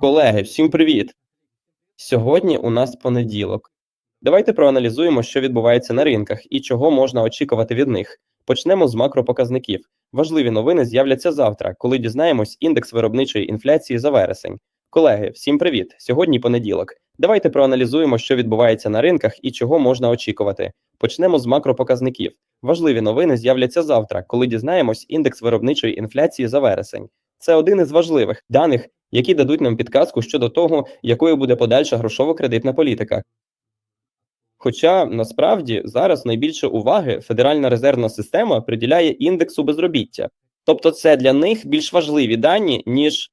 Колеги, всім привіт! Сьогодні у нас понеділок. Давайте проаналізуємо, що відбувається на ринках і чого можна очікувати від них. Почнемо з макропоказників. Важливі новини з'являться завтра, коли дізнаємось індекс виробничої інфляції за вересень. Колеги, всім привіт! Сьогодні понеділок. Давайте проаналізуємо, що відбувається на ринках і чого можна очікувати. Почнемо з макропоказників. Важливі новини з'являться завтра, коли дізнаємось індекс виробничої інфляції за вересень. Це один із важливих даних, які дадуть нам підказку щодо того, якою буде подальша грошово-кредитна політика. Хоча насправді зараз найбільше уваги Федеральна резервна система приділяє індексу безробіття, тобто це для них більш важливі дані, ніж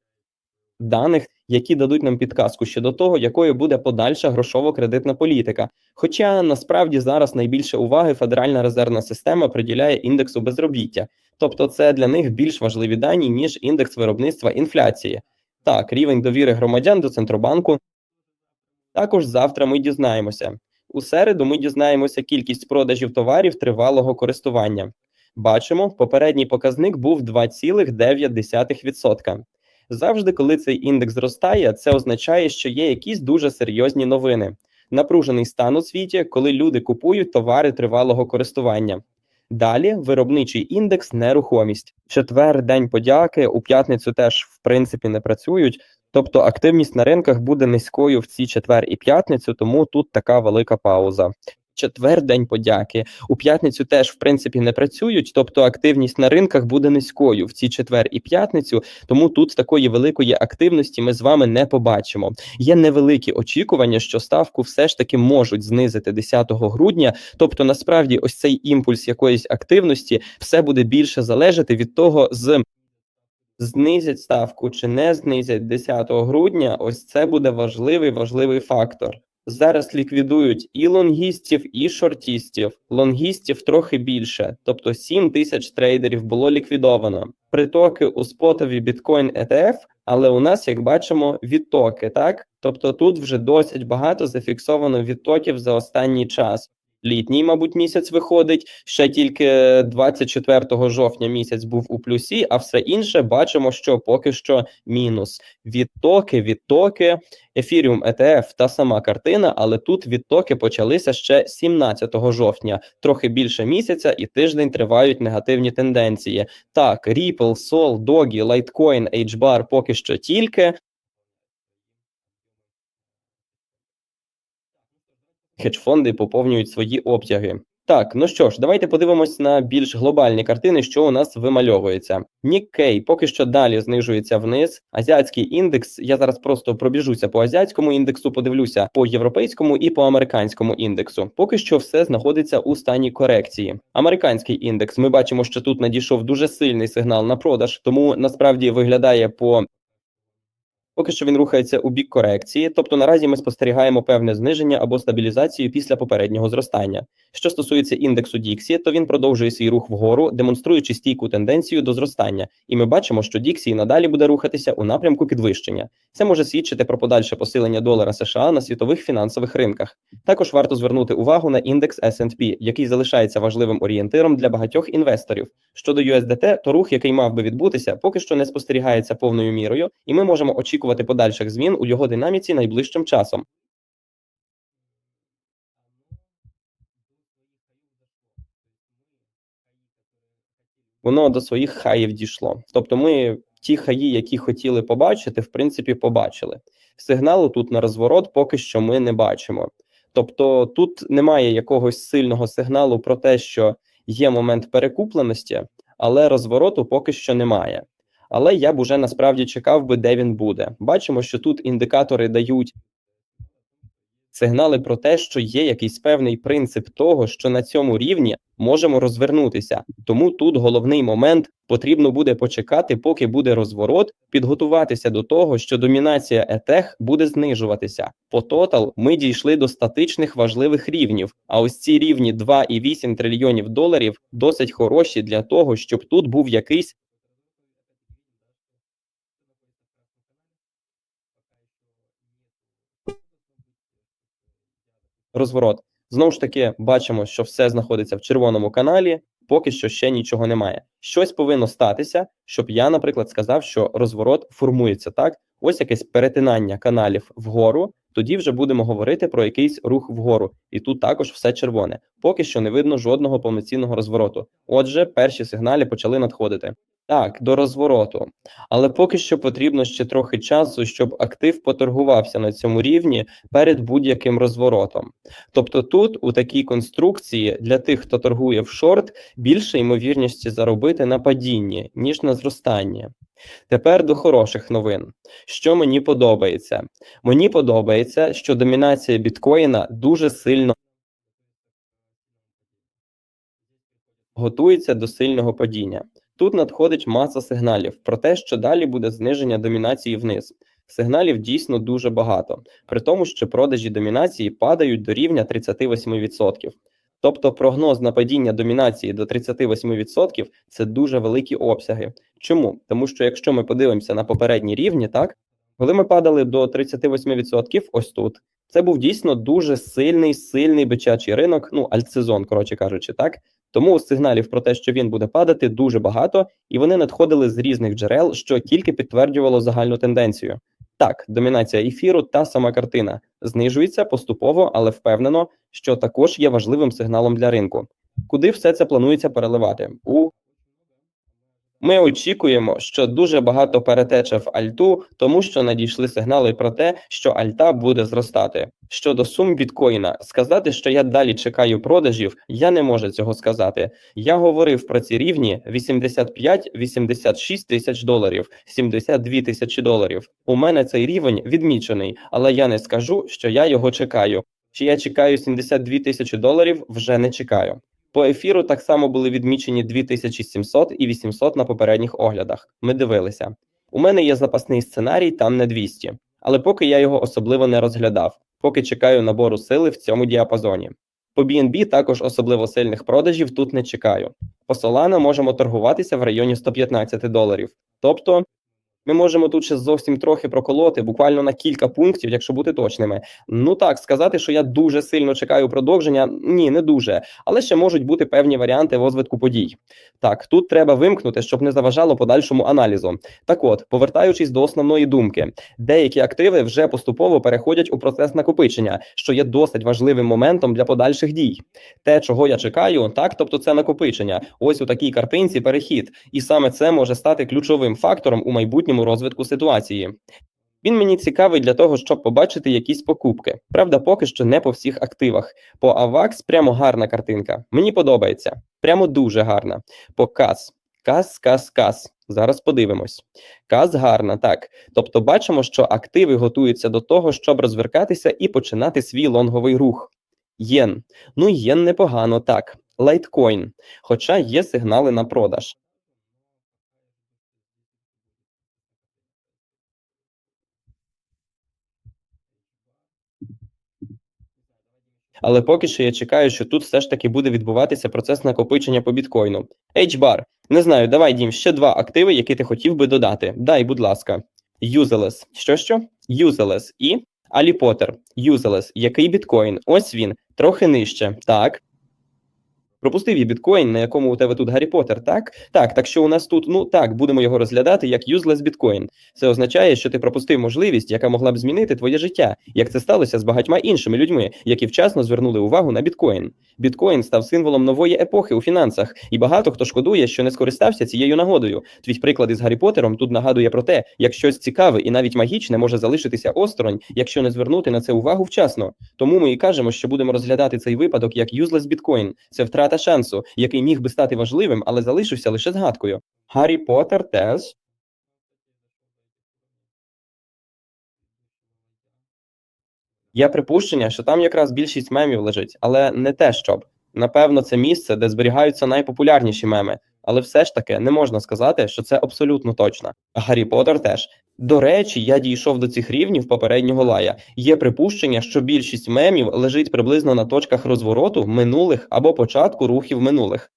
даних, які дадуть нам підказку щодо того, якою буде подальша грошово-кредитна політика. Хоча насправді зараз найбільше уваги Федеральна резервна система приділяє індексу безробіття, тобто це для них більш важливі дані, ніж індекс виробництва інфляції. Так, рівень довіри громадян до центробанку. Також завтра ми дізнаємося. У середу ми дізнаємося кількість продажів товарів тривалого користування. Бачимо, попередній показник був 2,9%. Завжди, коли цей індекс зростає, це означає, що є якісь дуже серйозні новини. Напружений стан у світі, коли люди купують товари тривалого користування. Далі виробничий індекс нерухомість. Четвер, день подяки, у п'ятницю теж в принципі не працюють. Тобто активність на ринках буде низькою в ці четвер і п'ятницю, тому тут така велика пауза. Четвер день подяки. У п'ятницю теж в принципі не працюють, тобто активність на ринках буде низькою в ці четвер і п'ятницю. Тому тут такої великої активності ми з вами не побачимо. Є невеликі очікування, що ставку все ж таки можуть знизити 10 грудня. Тобто, насправді, ось цей імпульс якоїсь активності все буде більше залежати від того, з знизять ставку чи не знизять 10 грудня. Ось це буде важливий важливий фактор. Зараз ліквідують і лонгістів, і шортістів. Лонгістів трохи більше, тобто 7 тисяч трейдерів було ліквідовано. Притоки у спотові біткоін ETF, але у нас, як бачимо, відтоки, так? Тобто тут вже досить багато зафіксовано відтоків за останній час. Літній, мабуть, місяць виходить. Ще тільки 24 жовтня місяць був у плюсі, а все інше бачимо, що поки що мінус. Відтоки, відтоки, ефіріум ETF та сама картина, але тут відтоки почалися ще 17 жовтня, трохи більше місяця, і тиждень тривають негативні тенденції. Так, Ripple, Sol, Doge, Litecoin, HBAR поки що тільки. Хедж-фонди поповнюють свої обтяги. Так, ну що ж, давайте подивимось на більш глобальні картини, що у нас вимальовується. Ніккей поки що далі знижується вниз. Азіатський індекс. Я зараз просто пробіжуся по азіатському індексу, подивлюся по європейському і по американському індексу. Поки що все знаходиться у стані корекції. Американський індекс. Ми бачимо, що тут надійшов дуже сильний сигнал на продаж, тому насправді виглядає по Поки що він рухається у бік корекції, тобто наразі ми спостерігаємо певне зниження або стабілізацію після попереднього зростання. Що стосується індексу Діксі, то він продовжує свій рух вгору, демонструючи стійку тенденцію до зростання, і ми бачимо, що Діксі надалі буде рухатися у напрямку підвищення. Це може свідчити про подальше посилення долара США на світових фінансових ринках. Також варто звернути увагу на індекс S&P, який залишається важливим орієнтиром для багатьох інвесторів. Щодо USDT, то рух, який мав би відбутися, поки що не спостерігається повною мірою, і ми можемо очікувати подальших змін у його динаміці найближчим часом. Воно до своїх хаїв дійшло. Тобто, ми ті хаї, які хотіли побачити, в принципі, побачили. Сигналу тут на розворот поки що ми не бачимо. Тобто, тут немає якогось сильного сигналу про те, що є момент перекупленості, але розвороту поки що немає. Але я б уже насправді чекав би, де він буде. Бачимо, що тут індикатори дають сигнали про те, що є якийсь певний принцип того, що на цьому рівні можемо розвернутися. Тому тут головний момент потрібно буде почекати, поки буде розворот, підготуватися до того, що домінація етех буде знижуватися. По тотал ми дійшли до статичних важливих рівнів. А ось ці рівні 2,8 трильйонів доларів досить хороші для того, щоб тут був якийсь розворот. Знову ж таки, бачимо, що все знаходиться в червоному каналі. Поки що ще нічого немає. Щось повинно статися, щоб я, наприклад, сказав, що розворот формується так. ось якесь перетинання каналів вгору, тоді вже будемо говорити про якийсь рух вгору. І тут також все червоне. Поки що не видно жодного повноцінного розвороту. Отже, перші сигнали почали надходити. Так, до розвороту. Але поки що потрібно ще трохи часу, щоб актив поторгувався на цьому рівні перед будь-яким розворотом. Тобто тут у такій конструкції для тих, хто торгує в шорт, більше ймовірності заробити на падінні, ніж на зростанні. Тепер до хороших новин. Що мені подобається? Мені подобається, що домінація біткоїна дуже сильно готується до сильного падіння. Тут надходить маса сигналів про те, що далі буде зниження домінації вниз. Сигналів дійсно дуже багато, при тому, що продажі домінації падають до рівня 38%. Тобто прогноз на падіння домінації до 38% – це дуже великі обсяги. Чому? Тому що якщо ми подивимося на попередні рівні, так коли ми падали до 38%, ось тут, це був дійсно дуже сильний, сильний бичачий ринок, ну альтсезон, коротше кажучи, так. Тому сигналів про те, що він буде падати, дуже багато, і вони надходили з різних джерел, що тільки підтверджувало загальну тенденцію. Так, домінація ефіру та сама картина знижується поступово, але впевнено, що також є важливим сигналом для ринку. Куди все це планується переливати? У ми очікуємо, що дуже багато перетече в альту, тому що надійшли сигнали про те, що альта буде зростати. Щодо сум біткоїна, сказати, що я далі чекаю продажів, я не можу цього сказати. Я говорив про ці рівні 85-86 тисяч доларів, 72 тисячі доларів. У мене цей рівень відмічений, але я не скажу, що я його чекаю. Чи я чекаю 72 тисячі доларів? Вже не чекаю. По ефіру так само були відмічені 2700 і 800 на попередніх оглядах. Ми дивилися. У мене є запасний сценарій, там не 200, але поки я його особливо не розглядав, поки чекаю набору сили в цьому діапазоні. По BNB також особливо сильних продажів тут не чекаю. По Solana можемо торгуватися в районі 115 доларів. Тобто ми можемо тут ще зовсім трохи проколоти, буквально на кілька пунктів, якщо бути точними. Ну так, сказати, що я дуже сильно чекаю продовження, ні, не дуже. Але ще можуть бути певні варіанти розвитку подій. Так, тут треба вимкнути, щоб не заважало подальшому аналізу. Так от, повертаючись до основної думки, деякі активи вже поступово переходять у процес накопичення, що є досить важливим моментом для подальших дій. Те, чого я чекаю, так, тобто це накопичення. Ось у такій картинці перехід, і саме це може стати ключовим фактором у майбутньому розвитку ситуації. Він мені цікавий для того, щоб побачити якісь покупки. Правда, поки що не по всіх активах. По AVAX прямо гарна картинка. Мені подобається. Прямо дуже гарна. По КАС. КАС, КАС, КАС. Зараз подивимось. КАС гарна, так. Тобто бачимо, що активи готуються до того, щоб розверкатися і починати свій лонговий рух. Єн. Ну, єн непогано, так. Лайткоін. Хоча є сигнали на продаж. Але поки що я чекаю, що тут все ж таки буде відбуватися процес накопичення по біткоїну. HBAR. Не знаю, давай, Дім, ще два активи, які ти хотів би додати. Дай, будь ласка. Useless. Що що? Useless. І Alipotер. Useless. Який біткоін? Ось він. Трохи нижче. Так. Пропустив є біткоін, на якому у тебе тут Гаррі Поттер, так? Так, так що у нас тут, ну так, будемо його розглядати як useless біткоін. Це означає, що ти пропустив можливість, яка могла б змінити твоє життя, як це сталося з багатьма іншими людьми, які вчасно звернули увагу на біткоін. Біткоін став символом нової епохи у фінансах, і багато хто шкодує, що не скористався цією нагодою. Твій приклад із Гаррі Поттером тут нагадує про те, як щось цікаве і навіть магічне може залишитися осторонь, якщо не звернути на це увагу вчасно. Тому ми і кажемо, що будемо розглядати цей випадок як useless біткоін. Це втрата шансу, який міг би стати важливим, але залишився лише згадкою. Гаррі Поттер теж. Є припущення, що там якраз більшість мемів лежить, але не те щоб. Напевно, це місце, де зберігаються найпопулярніші меми, але все ж таки не можна сказати, що це абсолютно точно. Гаррі Поттер теж. До речі, я дійшов до цих рівнів попереднього лая. Є припущення, що більшість мемів лежить приблизно на точках розвороту минулих або початку рухів минулих.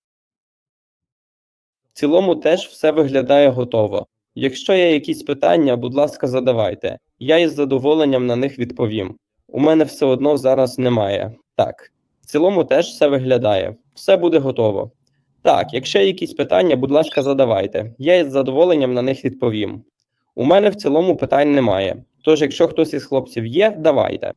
В цілому теж все виглядає готово. Якщо є якісь питання, будь ласка, задавайте. Я із задоволенням на них відповім. У мене все одно зараз немає. Так, в цілому теж все виглядає. Все буде готово. Так, якщо є якісь питання, будь ласка, задавайте. Я із задоволенням на них відповім. У мене в цілому питань немає. Тож, якщо хтось із хлопців є, давайте.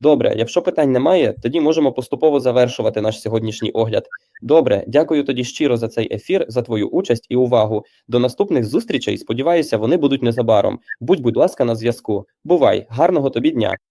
Добре, якщо питань немає, тоді можемо поступово завершувати наш сьогоднішній огляд. Добре, дякую тоді щиро за цей ефір, за твою участь і увагу. До наступних зустрічей. Сподіваюся, вони будуть незабаром. Будь, будь ласка, на зв'язку. Бувай, гарного тобі дня.